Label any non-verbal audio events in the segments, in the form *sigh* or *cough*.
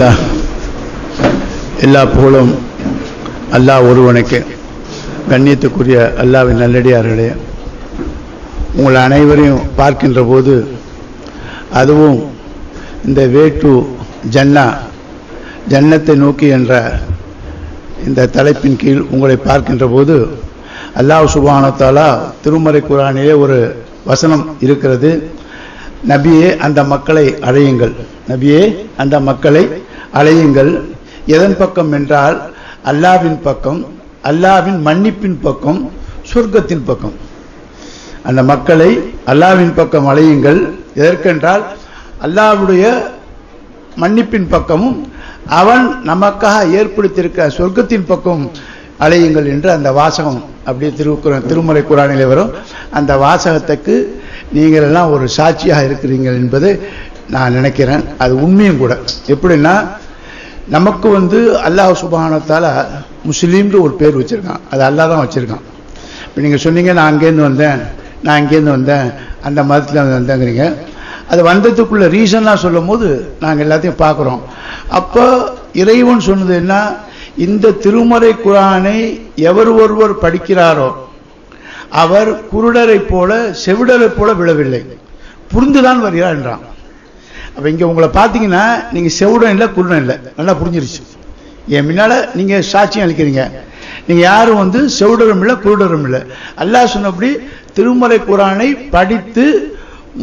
அல்ஹம்துலில்லாஹ் எல்லா புகழும் அல்லாஹ் ஒருவனுக்கு. கண்ணியத்துக்குரிய அல்லாவின் நல்லடியார்களே உங்கள் அனைவரையும் பார்க்கின்ற போது அதுவும் இந்த வே ஜன்னா ஜன்னத்தை நோக்கி என்ற இந்த தலைப்பின் கீழ் உங்களை பார்க்கின்ற போது அல்லாஹ் சுபானத்தாலா திருமறை குரானிலே ஒரு வசனம் இருக்கிறது. நபியே அந்த மக்களை அழையுங்கள் நபியே அந்த மக்களை அலையுங்கள். எதன் பக்கம் என்றால் அல்லாவின் பக்கம் அல்லாவின் மன்னிப்பின் பக்கம் சொர்க்கத்தின் பக்கம். அந்த மக்களை அல்லாவின் பக்கம் அலையுங்கள். எதற்கென்றால் அல்லாவுடைய மன்னிப்பின் பக்கமும் அவன் நமக்காக ஏற்படுத்தியிருக்க சொர்க்கத்தின் பக்கம் அலையுங்கள் என்று அந்த வாசகம் அப்படியே திரு திருமலை குரானிலே வரும். அந்த வாசகத்துக்கு நீங்கள் எல்லாம் ஒரு சாட்சியாக இருக்கிறீர்கள் என்பது நான் நினைக்கிறேன். அது உண்மையும் கூட. எப்படின்னா நமக்கு வந்து அல்லாஹ் சுபானத்தால் முஸ்லீம்னு ஒரு பேர் வச்சுருக்கான். அது அல்லாஹ் தான் வச்சுருக்கான். இப்போ நீங்கள் சொன்னீங்க நான் அங்கேருந்து வந்தேன் நான் இங்கேருந்து வந்தேன் அந்த மதத்தில் வந்தேங்கிறீங்க. அது வந்ததுக்குள்ள ரீசன்லாம் சொல்லும் போது நாங்கள் எல்லாத்தையும் பார்க்குறோம். அப்போ இறைவன் சொன்னது என்ன? இந்த திருமறை குரானை எவர் ஒருவர் படிக்கிறாரோ அவர் குருடரை போல செவிடரை போல விழவில்லை. புரிந்துதான் வருகிறார் என்றான். அப்போ இங்கே உங்களை பார்த்தீங்கன்னா நீங்கள் செவுடன் இல்லை குருடன் இல்லை. நல்லா புரிஞ்சிருச்சு. என் முன்னால் நீங்கள் சாட்சியம் அளிக்கிறீங்க. நீங்கள் யாரும் வந்து செவுடரும் இல்லை குருடரும் இல்லை. அல்லாஹ் சொன்னபடி திருமலை குரானை படித்து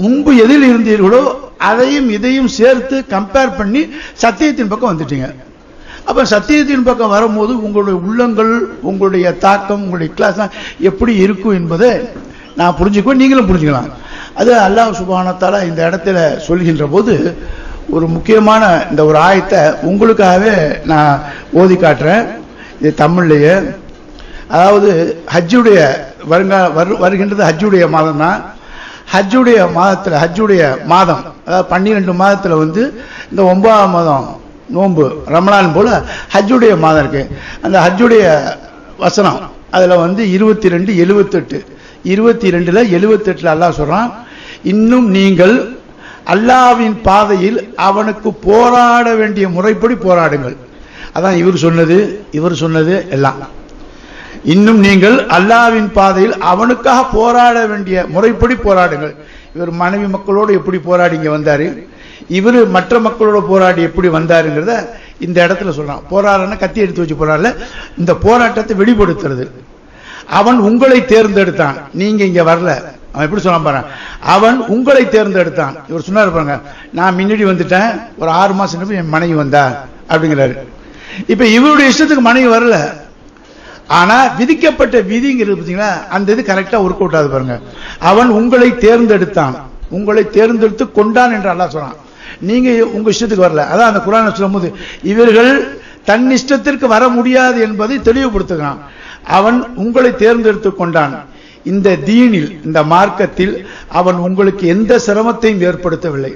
முன்பு எதில் இருந்தீர்களோ அதையும் இதையும் சேர்த்து கம்பேர் பண்ணி சத்தியத்தின் பக்கம் வந்துட்டீங்க. அப்போ சத்தியத்தின் பக்கம் வரும்போது உங்களுடைய உள்ளங்கள் உங்களுடைய தாக்கம் உங்களுடைய கிளாஸ் எப்படி இருக்கும் என்பதை நான் புரிஞ்சுக்குவேன் நீங்களும் புரிஞ்சுக்கலாம். அது அல்லாஹ் சுபானத்தால் இந்த இடத்துல சொல்கின்ற போது ஒரு முக்கியமான இந்த ஒரு ஆயத்தை உங்களுக்காகவே நான் ஓதி காட்டுறேன். இது தமிழ்லையே. அதாவது ஹஜ்ஜுடைய வருங்கா வரு வருகின்றது ஹஜ்ஜுடைய மாதம் தான் ஹஜ்ஜுடைய மாதத்தில் ஹஜ்ஜுடைய மாதம் அதாவது பன்னிரெண்டு மாதத்தில் வந்து இந்த ஒன்பதாம் மாதம் நோன்பு ரமலான் போல் ஹஜ்ஜுடைய மாதம் இருக்குது அந்த ஹஜ்ஜுடைய வசனம் அதில் வந்து இருபத்தி ரெண்டு எழுபத்தெட்டு. இருபத்தி ரெண்டில் எழுபத்தெட்டில் அல்லாஹ் சொல்கிறான் இன்னும் நீங்கள் அல்லாவின் பாதையில் அவனுக்கு போராட வேண்டிய முறைப்படி போராடுங்கள். அதான் இவர் சொன்னது இவர் சொன்னது எல்லாம். இன்னும் நீங்கள் அல்லாவின் பாதையில் அவனுக்காக போராட வேண்டிய முறைப்படி போராடுங்கள். இவர் மனைவி மக்களோடு எப்படி போராடி இங்கே வந்தார்? இவர் மற்ற மக்களோட போராடி எப்படி வந்தாருங்கிறத இந்த இடத்துல சொல்கிறான் போராடன கத்தி எடுத்து வச்சு போராடல இந்த போராட்டத்தை வெளிப்படுத்துறது. அவன் உங்களை தேர்ந்தெடுத்தான். நீங்கள் இங்கே வரல. அவன் எப்படி சொன்னான் பாருங்க அவன் உங்களை தேர்ந்தெடுத்தான். இவர் சொன்னார் பாருங்க நான் முன்னாடி வந்துட்டேன் ஒரு ஆறு மாசம் என் மனைவி வந்தா அப்படிங்கிறாரு. இப்ப இவருடைய இஷ்டத்துக்கு மனைவி வரல. ஆனா விதிக்கப்பட்ட விதிங்கிறது பார்த்தீங்களா அந்த இது கரெக்டா ஒர்க் அவுட் ஆகுது பாருங்க. அவன் உங்களை தேர்ந்தெடுத்தான். உங்களை தேர்ந்தெடுத்து கொண்டான் என்று அல்லா சொன்னான். நீங்க உங்க இஷ்டத்துக்கு வரல. அதான் அந்த குரான் சொல்லும்போது இவர்கள் தன் இஷ்டத்திற்கு வர முடியாது என்பதை தெளிவுபடுத்துகிறான். அவன் உங்களை தேர்ந்தெடுத்து கொண்டான். இந்த தீனில் இந்த மார்க்கத்தில் அவன் உங்களுக்கு எந்த சிரமத்தையும் ஏற்படுத்தவில்லை.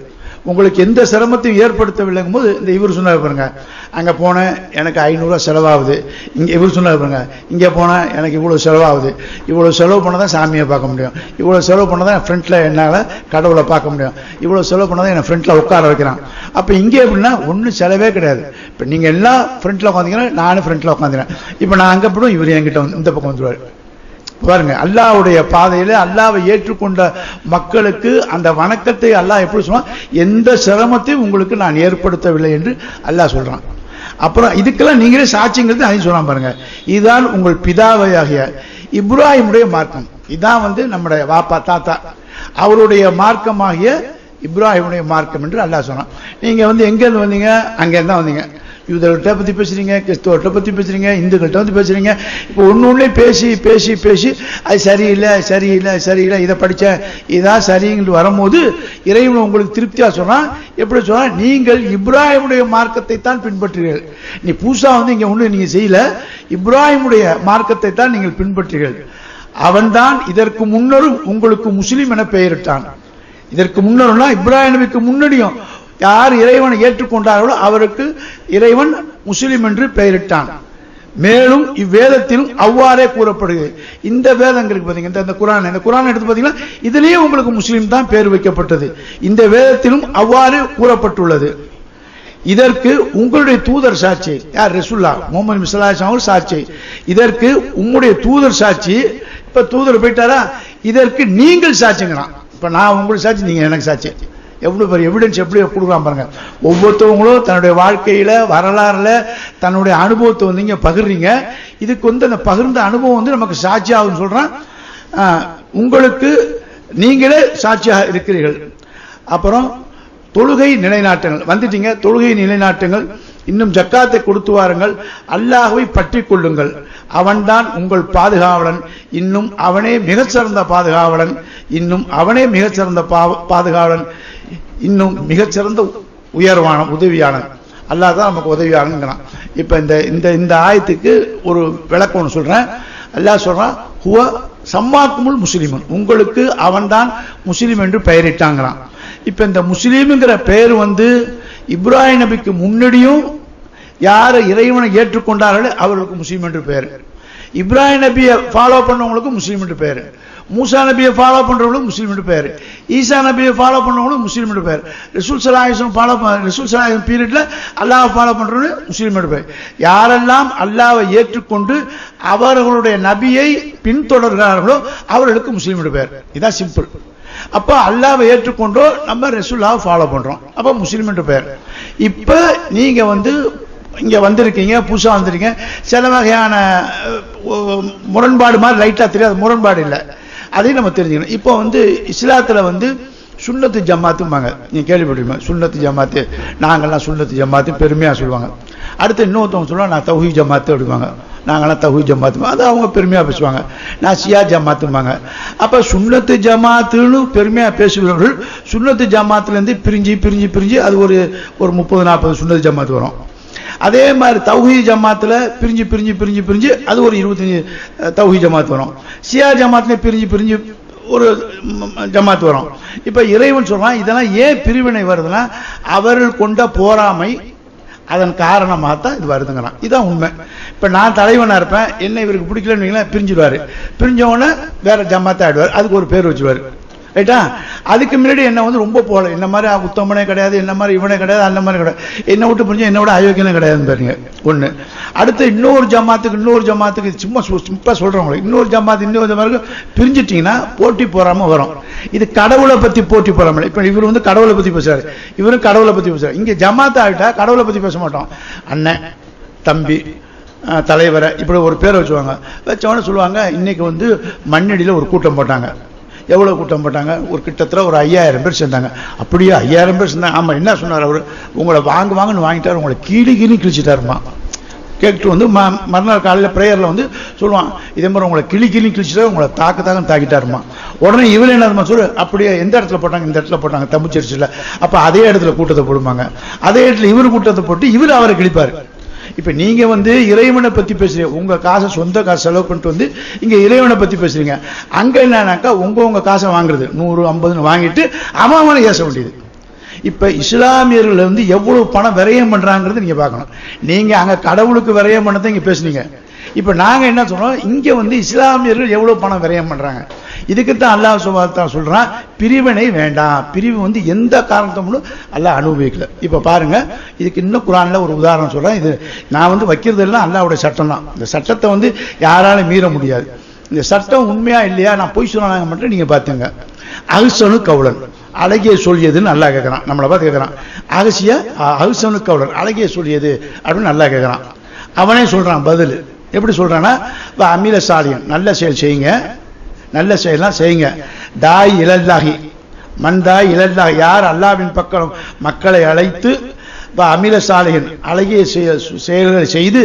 உங்களுக்கு எந்த சிரமத்தையும் ஏற்படுத்தவில்லைங்கும் போது இந்த இவர் சொன்னார் பாருங்க அங்கே போனேன் எனக்கு ஐநூறுரூவா செலவாகுது. இங்கே இவர் சொன்னார் பாருங்க இங்கே போனேன் எனக்கு இவ்வளோ செலவாகுது. இவ்வளோ செலவு பண்ணதான் தான் சாமியை பார்க்க முடியும். இவ்வளோ செலவு பண்ணதான் என் ஃப்ரெண்டில் என்னால கடவுளை பார்க்க முடியும். இவ்வளோ செலவு பண்ணதான் என் ஃப்ரெண்ட்டில் உட்கார வைக்கிறான். அப்போ இங்கே எப்படின்னா ஒன்றும் செலவே கிடையாது. இப்போ நீங்கள் எல்லாம் ஃப்ரெண்டில் உட்காந்துக்கிறேன் நானும் ஃப்ரண்ட்ல உட்காந்துக்கிறேன் இப்போ நான் அங்கே போடும் இவர் என்கிட்ட வந்து இந்த பக்கம் வந்துடுவார் பாருங்க அல்லாவுடைய பாதையில அல்லாவை ஏற்றுக்கொண்ட மக்களுக்கு அந்த வணக்கத்தை அல்லாஹ் எப்படி சொன்னால் எந்த சிரமத்தையும் உங்களுக்கு நான் ஏற்படுத்தவில்லை என்று அல்லாஹ் சொல்றான். அப்புறம் இதுக்கெல்லாம் நீங்களே சாட்சிங்கிறது அதையும் சொல்லலாம் பாருங்க. இதுதான் உங்கள் பிதாவையாகிய இப்ராஹிமுடைய மார்க்கம். இதான் வந்து நம்முடைய வாப்பா தாத்தா. அவருடைய மார்க்கமாகிய இப்ராஹிமுடைய மார்க்கம் என்று அல்லாஹ் சொன்னான் நீங்க வந்து எங்கேருந்து வந்தீங்க? அங்கேருந்து தான் வந்தீங்க. யூதர்கள்ட்ட பத்தி பேசுகிறீங்க கிறிஸ்துவர்கிட்ட பத்தி பேசுகிறீங்க இந்துக்கள்கிட்ட வந்து பேசுகிறீங்க இப்போ ஒன்னு ஒன்றே பேசி பேசி பேசி அது சரியில்லை சரியில்லை சரியில்லை இதை படிச்சேன் இதான் சரிங்கன்னு வரும்போது இறைவன் உங்களுக்கு திருப்தியா சொன்னால் எப்படி சொன்னால் நீங்கள் இப்ராஹிமுடைய மார்க்கத்தை தான் பின்பற்றுகிறீர்கள் நீ புதுசாக வந்து இங்க ஒண்ணு நீங்க செய்யல இப்ராஹிமுடைய மார்க்கத்தை தான் நீங்கள் பின்பற்றுகிறீர்கள் அவன்தான் இதற்கு முன்னரும் உங்களுக்கு முஸ்லீம் என பெயரிட்டான். இதற்கு முன்னரும்னா இப்ராஹிம் நபிக்கு முன்னாடியும் யார் இறைவனை ஏற்றுக்கொண்டார்களோ அவருக்கு இறைவன் முஸ்லிம் என்று பெயரிட்டான். மேலும் இவ்வேதத்திலும் அவ்வாறே கூறப்படுகிறது. இந்த வேதங்களுக்கு பார்த்தீங்கன்னா இந்த- குரான் இந்த குரான் எடுத்து பார்த்தீங்கன்னா இதுலேயே உங்களுக்கு முஸ்லீம் தான் பேர் வைக்கப்பட்டது. இந்த வேதத்திலும் அவ்வாறு கூறப்பட்டுள்ளது. இதற்கு உங்களுடைய தூதர் சாட்சி யார்? ரசூல்லா முகமது மிஸ்லாஸ் அவர் சாட்சி. இதற்கு உங்களுடைய தூதர் சாட்சி இப்ப தூதர் போயிட்டாரா? இதற்கு நீங்கள் சாட்சிங்கிறான் இப்ப நான் உங்களுக்கு சாட்சி நீங்க எனக்கு சாட்சி. எவ்வளோ பெரிய எவிடன்ஸ் எப்படி கொடுக்குறான் பாருங்க. ஒவ்வொருத்தவங்களும் தன்னுடைய வாழ்க்கையில் வரலாறுல தன்னுடைய அனுபவத்தை வந்து இங்கே பகிர்றீங்க. இதுக்கு வந்து அந்த பகிர்ந்த அனுபவம் வந்து நமக்கு சாட்சி சொல்கிறான் உங்களுக்கு நீங்களே சாட்சியாக இருக்கிறீர்கள். அப்புறம் தொழுகை நிலைநாட்டுங்கள். வந்துட்டீங்க. தொழுகை நிலைநாட்டுங்கள். இன்னும் ஜக்காத்தை கொடுத்து வாருங்கள். அல்லாஹுவை பற்றி கொள்ளுங்கள் அவன்தான் உங்கள் பாதுகாவலன். இன்னும் அவனே மிகச்சிறந்த பாதுகாவலன். இன்னும் அவனே மிகச்சிறந்த பா- பாதுகாவலன். இன்னும் மிகச்சிறந்த உயர்வான உதவியானன் அல்லாஹ் தான் நமக்கு உதவியானுங்கிறான் இப்போ இந்த இந்த இந்த ஆயத்துக்கு ஒரு விளக்கம் ஒன்று சொல்கிறேன் அல்லாஹ் சொல்கிறான் ஹுவ சம்மாக்குமுள் முஸ்லீமன். உங்களுக்கு அவன்தான் முஸ்லீம் என்று பெயரிட்டாங்கிறான் இப்போ இந்த முஸ்லீம்ங்கிற பெயர் வந்து இப்ராஹிம் நபிக்கு முன்னாடியும் யார் இறைவனை ஏற்றுக்கொண்டார்களோ அவர்களுக்கு முஸ்லீம் என்று பெயர் இப்ராஹிம் நபியை ஃபாலோ பண்ணவங்களுக்கு முஸ்லீம் என்று பெயர் மூசா நபியை ஃபாலோ பண்றவங்களுக்கு முஸ்லீம் என்று பேர். ஈசா நபியை ஃபாலோ பண்ணவங்களுக்கு முஸ்லீம் என்று பேர். ரிசுல் சலாஹம் ஃபாலோ ரிசுல் சலாஹம் பீரியடில் அல்லாஹ் ஃபாலோ பண்ணுறவங்க முஸ்லீம் என்று பேர். யாரெல்லாம் அல்லாவை ஏற்றுக்கொண்டு அவர்களுடைய நபியை பின்தொடர்கிறார்களோ அவர்களுக்கு முஸ்லீம் என்று பேர். இதான் சிம்பிள் அப்போ அல்லாவை ஏற்றுக்கொண்டோ நம்ம ரெசுல்லாவை ஃபாலோ பண்ணுறோம் அப்போ முஸ்லீம் என்று பெயர் நீங்கள் வந்து இங்கே வந்திருக்கீங்க புதுசாக வந்திருக்கீங்க சில வகையான முரண்பாடு மாதிரி லைட்டாக தெரியாது முரண்பாடு இல்லை. அதையும் நம்ம தெரிஞ்சுக்கணும். இப்போ வந்து இஸ்லாத்தில் வந்து சுண்ணத்து ஜமாத்தும்பாங்க. நீங்கள் கேள்விப்பட்டிருப்பீங்க சுண்ணத்து ஜமாத்து. நாங்கள்லாம் சுண்ணத்து ஜமாத்து பெருமையாக சொல்லுவாங்க. அடுத்து இன்னொருத்தவங்க சொல்லுவாங்க நான் தௌஹி ஜமாத்து அப்படிவாங்க நாங்களாம் தௌஹி ஜமாத்துமா அது அவங்க பெருமையாக பேசுவாங்க. நான் சியா ஜமாத்தும்பாங்க. அப்போ சுண்ணத்து ஜமாத்துன்னு பெருமையாக பேசுகிறவர்கள் சுண்ணத்து ஜமாத்துலேருந்து பிரிஞ்சு பிரிஞ்சு பிரிஞ்சு அது ஒரு ஒரு முப்பது நாற்பது சுண்ணத்து ஜமாத்து வரும். அதே மாதிரி தௌஹி ஜமாத்தில் பிரிஞ்சு பிரிஞ்சு பிரிஞ்சு பிரிஞ்சு அது ஒரு இருபத்தஞ்சு தௌஹி ஜமாத் வரும். சியா ஜமாத்தில் பிரிஞ்சு பிரிஞ்சு ஒரு ஜமாத் வரும். இப்போ இறைவன் சொல்கிறான் இதெல்லாம் ஏன் பிரிவினை வருதுன்னா அவர்கள் கொண்ட போராமை அதன் காரணமாக தான் இது வருதுங்கிறான். இதுதான் உண்மை. இப்போ நான் தலைவனாக இருப்பேன் என்ன இவருக்கு பிடிக்கலன்னு வைங்களேன், பிரிஞ்சிடுவாரு. பிரிஞ்ச உடனே வேற ஜமாத்தா ஆயிடுவார். அதுக்கு ஒரு பேர் வச்சுருவார். ரைட்டா? அதுக்கு முன்னாடி என்ன வந்து ரொம்ப போல. என்ன மாதிரி உத்தமனே கிடையாது என்ன மாதிரி இவனே கிடையாது அந்த மாதிரி கிடையாது. என்ன விட்டு புரிஞ்சு என்ன விட அயோக்கியனே கிடையாது பாருங்க. ஒன்று அடுத்து இன்னொரு ஜமாத்துக்கு இன்னொரு ஜமாத்துக்கு சும்மா சிம்பிளாக சிம்பிளா உங்களுக்கு. இன்னொரு ஜமாத்து இன்னொரு ஜமாத்துக்கு பிரிஞ்சிட்டிங்கன்னா போட்டி போகாமல் வரும். இது கடவுளை பற்றி போட்டி போகாமல் இப்போ இவர் வந்து கடவுளை பற்றி பேசுகிறார் இவரும் கடவுளை பற்றி பேசுகிறார் இங்கே ஜமாத்து ஆகிட்டா கடவுளை பற்றி பேச மாட்டோம். அண்ணன் தம்பி தலைவரை இப்படி ஒரு பேரை வச்சுவாங்க. வச்சவொடனே சொல்லுவாங்க இன்னைக்கு வந்து மண்ணடியில் ஒரு கூட்டம் போட்டாங்க. எவ்வளோ கூட்டம் போட்டாங்க? ஒரு கிட்டத்தட்ட ஒரு ஐயாயிரம் பேர் சேர்ந்தாங்க. அப்படியே ஐயாயிரம் பேர் சேர்ந்தாங்க ஆமாம் என்ன சொன்னார் அவர்? உங்களை வாங்க வாங்கன்னு வாங்கிட்டார் உங்களை கீழி கீழி கிழிச்சிட்டாருமா? கேட்டு வந்து ம மறுநாள் காலையில் ப்ரேயரில் வந்து சொல்லுவான் இதே மாதிரி உங்களை கிளி கிளி கிழிச்சிட்டு உங்களை தாக்க தாக்கம் தாக்கிட்டாருமா? உடனே இவர் என்ன சொல்லு அப்படியே எந்த இடத்துல போட்டாங்க? இந்த இடத்துல போட்டாங்க தம்பு சர்ச்சில். அப்போ அதே இடத்துல கூட்டத்தை போடுவாங்க அதே இடத்துல இவர் கூட்டத்தை போட்டு இவர் அவரை கிழிப்பார். இப்போ நீங்கள் வந்து இறைவனை பற்றி பேசுகிறீங்க உங்கள் காசை சொந்த காசு செலவு பண்ணிட்டு வந்து இங்கே இறைவனை பற்றி பேசுகிறீங்க அங்கே என்னன்னாக்கா உங்கள் உங்கள் காசை வாங்குறது. நூறு ஐம்பதுன்னு வாங்கிட்டு அவன் அவனை ஏச வேண்டியது. இப்போ இஸ்லாமியர்கள் வந்து எவ்வளவு பணம் விரயம் பண்ணுறாங்கிறது நீங்கள் பார்க்கணும். நீங்கள் அங்கே கடவுளுக்கு விரயம் பண்ணதை இங்கே பேசுனீங்க. இப்போ நாங்கள் என்ன சொல்கிறோம் இங்கே வந்து இஸ்லாமியர்கள் எவ்வளோ பணம் விரயம் பண்றாங்க? இதுக்குத்தான் அல்லாஹ் சுபாத்தான் சொல்கிறான் பிரிவினை வேண்டாம். பிரிவு வந்து எந்த காரணத்தமும் அல்லாஹ் அனுபவிக்கல. இப்போ பாருங்கள் இதுக்கு இன்னும் குரானில் ஒரு உதாரணம் சொல்கிறேன் இது நான் வந்து வைக்கிறது எல்லாம் சட்டம் தான். இந்த சட்டத்தை வந்து யாராலும் மீற முடியாது. இந்த சட்டம் உண்மையாக இல்லையா? நான் பொய் சொன்னாங்க மட்டும் நீங்கள் பார்த்துங்க. அகுசனு கவுளன் அழகிய சொல்லியதுன்னு நல்லா கேட்குறான் நம்மளை பார்த்து கேட்குறான் அகசிய அகுசனு கவுளன் அழகிய சொல்லியது அப்படின்னு நல்லா கேட்குறான் அவனே சொல்கிறான் பதில். எப்படி சொல்கிறேன்னா இப்போ அமில சாலியன் நல்ல செயல் செய்யுங்க. நல்ல செயலாம் செய்யுங்க. தாய் இலல்லாகி மந்தாய் இலல்லாகி யார் அல்லாவின் பக்கம் மக்களை அழைத்து அமில சாலையின் அழகிய செயல்களை செய்து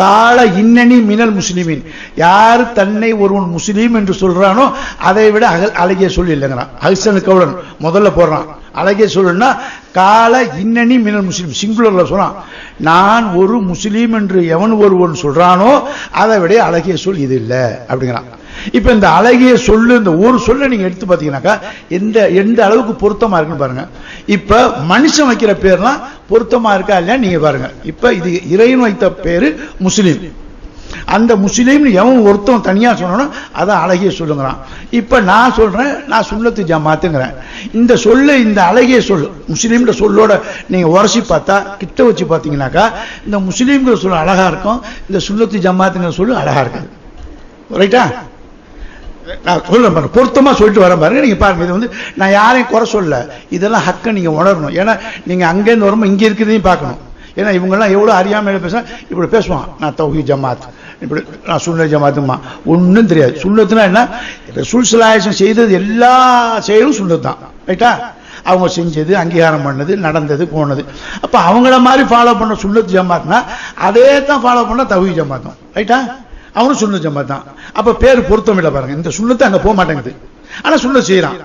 கால இன்னனி மினல் முஸ்லிமின். யார் தன்னை ஒருவன் முஸ்லீம் என்று சொல்றானோ அதை விட அகல் அழகிய சொல் இல்லைங்கிறான். ஹல்சனு கவுடன் முதல்ல போடுறான். அழகிய சொல்லுன்னா கால இன்னனி மினல் முஸ்லீம் சிங்குலர்ல சொல்றான் நான் ஒரு முஸ்லீம் என்று எவன் ஒருவன் சொல்றானோ அதை விட அழகிய சொல் இது இல்லை அப்படிங்கிறான். இப்ப இந்த அழகிய சொல்லு இந்த ஒரு சொல்ல நீங்க எடுத்து பாத்தீங்கன்னாக்கா எந்த எந்த அளவுக்கு பொருத்தமா இருக்குன்னு பாருங்க. இப்ப மனுஷன் வைக்கிற பேர்லாம் பொருத்தமா இருக்கா இல்லையா நீங்க பாருங்க. இப்ப இது இறைவன் வைத்த பேரு முஸ்லீம். அந்த முஸ்லீம்னு எவன் ஒருத்தன் தனியா சொன்னானோ அதை அழகிய சொல்லுங்கிறான். இப்ப நான் சொல்றேன் நான் சுண்ணத்து ஜமாத்துங்கிறேன். இந்த சொல்லு இந்த அழகிய சொல் முஸ்லீம்ன்ற சொல்லோட நீங்க உரசி பார்த்தா கிட்ட வச்சு பார்த்தீங்கன்னாக்கா இந்த முஸ்லீம்கிற சொல் அழகா இருக்கும் இந்த சுண்ணத்து ஜமாத்துங்கிற சொல்லு அழகா இருக்குது. ரைட்டா நான் சொல்கிறேன் பாருங்க பொருத்தமாக சொல்லிட்டு வரேன் பாருங்க. நீங்கள் பாருங்கள் இது வந்து நான் யாரையும் குறை சொல்ல. இதெல்லாம் ஹக்கை நீங்கள் உணரணும். ஏன்னா நீங்கள் அங்கேருந்து வரும்போது இங்கே இருக்கிறதையும் பார்க்கணும். ஏன்னா இவங்கெல்லாம் எவ்வளோ அறியாமையில பேச இப்படி பேசுவான். நான் தௌஹி ஜமாத். இப்படி நான் சுன்ன ஜமாத்துமா? ஒன்றும் தெரியாது. சுண்ணத்துனா என்ன? ரசூல் செய்தது எல்லா செயலும் சுண்ணத்து தான் ரைட்டா அவங்க செஞ்சது அங்கீகாரம் பண்ணது நடந்தது போனது. அப்போ அவங்கள மாதிரி ஃபாலோ பண்ண சுண்ணத்து ஜமாத்னா அதே தான் ஃபாலோ பண்ண தௌஹி ஜமாத்தும். ரைட்டா அவனும் சுண்ண ஜமாத் தான். அப்போ பேர் பொருத்தம் இல்லை பாருங்க. இந்த சுண்ணத்தை அங்கே போக மாட்டேங்குது. ஆனால் சுண்ண செய்கிறான்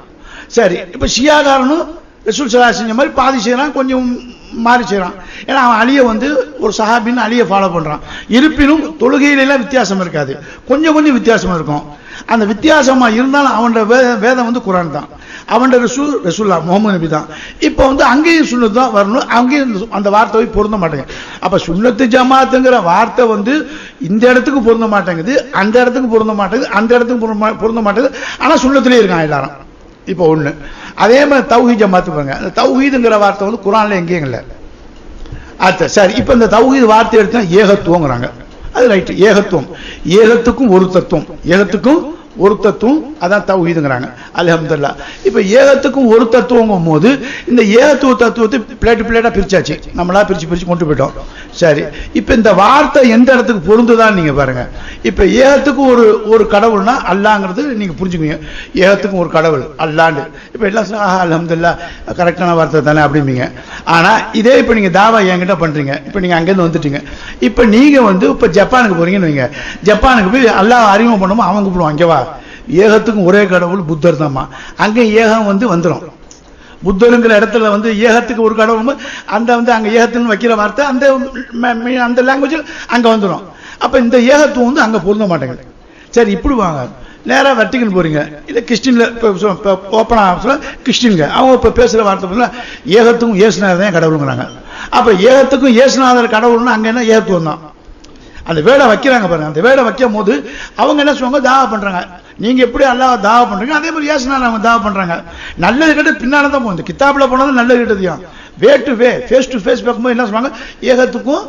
சரி இப்போ ஷியாகாரனும் ரசூல் சலா செஞ்ச மாதிரி பாதி செய்கிறான் கொஞ்சம் மாறி செய்கிறான் ஏன்னா அவன் அலிய வந்து ஒரு சஹாபின்னு அழியை ஃபாலோ பண்ணுறான் இருப்பினும் தொழுகையிலெல்லாம் வித்தியாசம் இருக்காது. கொஞ்சம் கொஞ்சம் வித்தியாசம் இருக்கும். அந்த வித்தியாசமாக இருந்தாலும் அவனோட வே- வேதம் வந்து குரான் தான். அவனோட ரசூ ரசூல்லா முகமது நபி தான். இப்போ வந்து அங்கேயும் சுண்ணத்து தான் வரணும். அங்கேயும் அந்த வார்த்தை போய் பொருந்த மாட்டேங்குது. அப்போ சுண்ணத்து ஜமாத்துங்கிற வார்த்தை வந்து இந்த இடத்துக்கு பொருந்த மாட்டேங்குது அந்த இடத்துக்கு பொருந்த மாட்டேங்குது அந்த இடத்துக்கு பொருந்த பொருந்த மாட்டேங்குது. ஆனால் சுண்ணத்துலேயே இருக்கான் எல்லாரும். இப்போ ஒண்ணு. அதே மாதிரி தௌஹீ ஜமாத்து பாருங்க அந்த தௌஹீதுங்கிற வார்த்தை வந்து குரான்ல எங்கேயும் இல்லை. அத்த சரி இப்ப இந்த தௌஹீது வார்த்தை எடுத்தா ஏகத்துவங்கிறாங்க. அது ரைட்டு ஏகத்துவம். ஏகத்துக்கும் ஒரு தத்துவம். ஏகத்துக்கும் ஒரு தத்துவம் அதான் தௌஹீதுங்கிறாங்க அலமதுல்லா இப்போ ஏகத்துக்கும் ஒரு தத்துவங்கும் போது இந்த ஏகத்துவ தத்துவத்தை பிளேட்டு பிளேட்டாக பிரிச்சாச்சு. நம்மளா பிரிச்சு பிரித்து கொண்டு போயிட்டோம். சரி. இப்போ இந்த வார்த்தை எந்த இடத்துக்கு பொருந்துதான்னு நீங்கள் பாருங்க. இப்போ ஏகத்துக்கும் ஒரு ஒரு கடவுள்னா அல்லாங்கிறது நீங்கள் புரிஞ்சுக்குவீங்க. ஏகத்துக்கும் ஒரு கடவுள் அல்லாண்டு. இப்போ எல்லாம் ஆஹா அலமதுல்லா கரெக்டான வார்த்தை தானே அப்படிம்பீங்க. ஆனால் இதே இப்போ நீங்கள் தாவா என்கிட்ட பண்ணுறீங்க இப்போ நீங்கள் அங்கேருந்து வந்துட்டீங்க. இப்போ நீங்கள் வந்து இப்போ ஜப்பானுக்கு போகிறீங்கன்னு வைங்க. ஜப்பானுக்கு போய் அல்லாஹ் அறிமுகம் பண்ணுமோ அவங்க கூப்பிடுவோம் அங்கேவா வா. ஏகத்துக்கும் ஒரே கடவுள் புத்தர் தான்மா அங்கே ஏகம் வந்து வந்துடும் புத்தருங்கிற இடத்துல வந்து ஏகத்துக்கு ஒரு கடவுள் அந்த வந்து அங்கே ஏகத்துன்னு வைக்கிற வார்த்தை அந்த அந்த லாங்குவேஜில் அங்கே வந்துடும் அப்போ இந்த ஏகத்துவம் வந்து அங்கே பொருந்த மாட்டேங்குது. சரி இப்படி வாங்க. நேராக வட்டிக்கன் போகிறீங்க இல்லை கிறிஸ்டின்ல இப்போ ஓப்பன் ஆஃபீஸில் கிறிஸ்டின்க அவங்க இப்போ பேசுகிற வார்த்தை பார்த்தா ஏகத்துக்கும் ஏசுநாதர் தான் கடவுளுங்கிறாங்க. அப்போ ஏகத்துக்கும் ஏசுநாதர் கடவுள்னு அங்கே என்ன ஏகத்துவம் தான் அந்த வேடை வைக்கிறாங்க பாருங்க. அந்த வேடை வைக்கும் போது அவங்க என்ன சொல்லுவாங்க? தாவா பண்றாங்க. நீங்க எப்படி அல்லாஹ் தாவா பண்றீங்க அதே மாதிரி ஏசுனால அவங்க தாவா பண்றாங்க. நல்லது கிட்ட பின்னால தான் போகுது. கித்தாப்ல போனது நல்லது கிட்டதையும் way to way face to face பார்க்கும்போது என்ன சொல்லுவாங்க? ஏகத்துக்கும்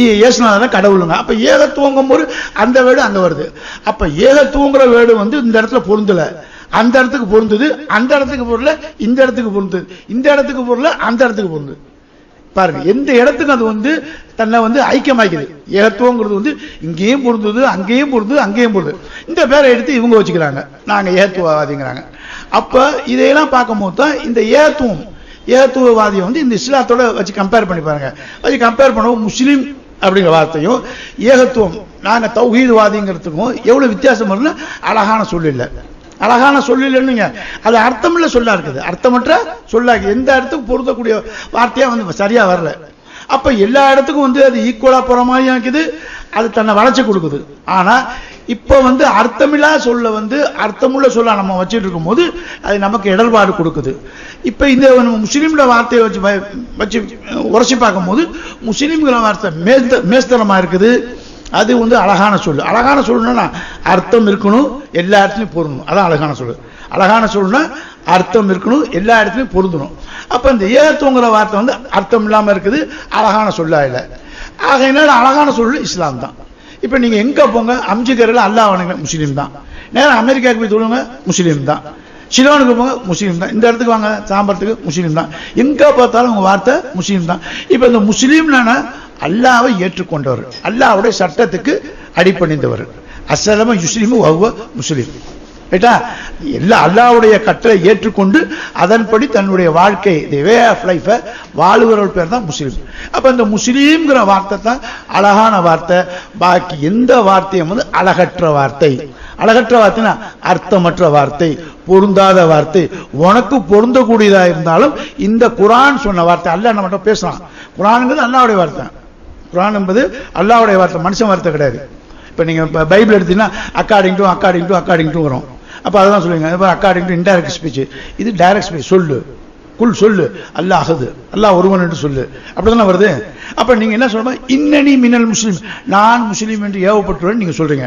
இயேசுநாதன் கடவுளுங்க. அப்ப ஏகத்துவங்கும் போது அந்த வேடு அங்க வருது. அப்ப ஏகத்துவங்கிற வேடு வந்து இந்த இடத்துல பொருந்தல. அந்த இடத்துக்கு பொருந்தது அந்த இடத்துக்கு பொருள் இந்த இடத்துக்கு பொருந்தது. இந்த இடத்துக்கு பொருள் அந்த இடத்துக்கு பொருந்தது. பாருங்க எந்த இடத்துக்கு அது வந்து தன்னை வந்து ஐக்கியமாக்குது? ஏகத்துவங்கிறது வந்து இங்கேயும் பொருந்தது அங்கேயும் பொருந்தது அங்கேயும் பொருந்தது. இந்த பேரை எடுத்து இவங்க வச்சுக்கிறாங்க. நாங்க ஏகத்துவவாதிங்கிறாங்க. அப்ப இதையெல்லாம் பார்க்கும்போது தான் இந்த ஏகத்துவம் ஏகத்துவவாதியை வந்து இந்த இஸ்லாத்தோட வச்சு கம்பேர் பண்ணி பாருங்க. வச்சு கம்பேர் பண்ணவும் முஸ்லீம் அப்படிங்கிற வார்த்தையும் ஏகத்துவம் நாங்கள் தௌஹீதுவாதிங்கிறதுக்கும் எவ்வளோ வித்தியாசம் வரும்னா அழகான சூழ்நிலை. அழகான சொல் அது அர்த்தமில்ல சொல்லா இருக்குது. அர்த்தமற்ற சொல்லா எந்த இடத்துக்கு பொருந்தக்கூடிய வார்த்தையா வந்து சரியா வரல. அப்ப எல்லா இடத்துக்கும் வந்து அது ஈக்குவலா போற மாதிரி இருக்குது அது தன்னை வளர்ச்சி கொடுக்குது. ஆனா இப்ப வந்து அர்த்தமில்லா சொல்ல வந்து அர்த்தமுள்ள சொல்ல நம்ம வச்சுட்டு இருக்கும்போது அது நமக்கு இடர்பாடு கொடுக்குது. இப்ப இந்த நம்ம முஸ்லீம்ல வார்த்தையை வச்சு வச்சு உரைச்சி பார்க்கும்போது முஸ்லீம்கிற வார்த்தை மேஸ்த மேஸ்தரமா இருக்குது. அது வந்து அழகான சொல்லு அழகான சொல்லுன்னா அர்த்தம் இருக்கணும் எல்லா இடத்துலையும் பொருந்தணும். அதான் அழகான சொல்லு அழகான சொல்லுனா அர்த்தம் இருக்கணும் எல்லா இடத்துலையும் பொருந்தணும். அப்போ இந்த ஏகத்துவங்கிற வார்த்தை வந்து அர்த்தம் இல்லாமல் இருக்குது அழகான சொல்லா இல்லை. ஆகையினால அழகான சொல்லு இஸ்லாம் தான். இப்போ நீங்கள் எங்கே போங்க அம்ஜிகரில் அல்லாஹ் வணங்க முஸ்லீம் தான். நேரம் அமெரிக்காவுக்கு போய் சொல்லுங்க முஸ்லீம் தான். சிலோனுக்கு போங்க முஸ்லீம் தான். இந்த இடத்துக்கு வாங்க சாம்பரத்துக்கு முஸ்லீம் தான். எங்க பார்த்தாலும் உங்க வார்த்தை முஸ்லீம் தான். இப்ப இந்த முஸ்லீம்னா அல்லாவை ஏற்றுக்கொண்டவர். அல்லாவுடைய சட்டத்துக்கு அடிப்பணிந்தவர். அஸ்ஸலம யுஸ்லிமு வஹுவ முஸ்லீம். ரைட்டா எல்லா அல்லாவுடைய கட்டளை ஏற்றுக்கொண்டு அதன்படி தன்னுடைய வாழ்க்கை தி வே ஆஃப் லைஃபை வாழுகிறவர் பேர் தான் முஸ்லீம். அப்போ இந்த முஸ்லீம்ங்கிற வார்த்தை தான் அழகான வார்த்தை. பாக்கி எந்த வார்த்தையும் வந்து அழகற்ற வார்த்தை. அழகற்ற வார்த்தைனா அர்த்தமற்ற வார்த்தை பொருந்தாத வார்த்தை. உனக்கு பொருந்தக்கூடியதாக இருந்தாலும் இந்த குரான் சொன்ன வார்த்தை அல்லாஹ் நம்மகிட்ட பேசலாம். குரானுங்கிறது அல்லாவுடைய வார்த்தை. குரான் என்பது அல்லாவுடைய வார்த்தை மனுஷன் வார்த்தை கிடையாது. இப்போ நீங்கள் இப்போ பைபிள் எடுத்தீங்கன்னா according to according to according to வரும் அப்போ அதான் சொல்லுவீங்க. அக்கார்டிங் டு இன்டைரக்ட் ஸ்பீச் இது டைரக்ட் ஸ்பீச் சொல்லு. குல் சொல்லு. அல்லாஹ் அகது. அல்லாஹ் ஒருவன் என்று சொல்லு. அப்படிதானே வருது? அப்போ நீங்கள் என்ன சொல்லணும் இன்னனி மினல் முஸ்லீம். நான் முஸ்லீம் என்று ஏவப்பட்டுருவேன் நீங்கள் சொல்கிறீங்க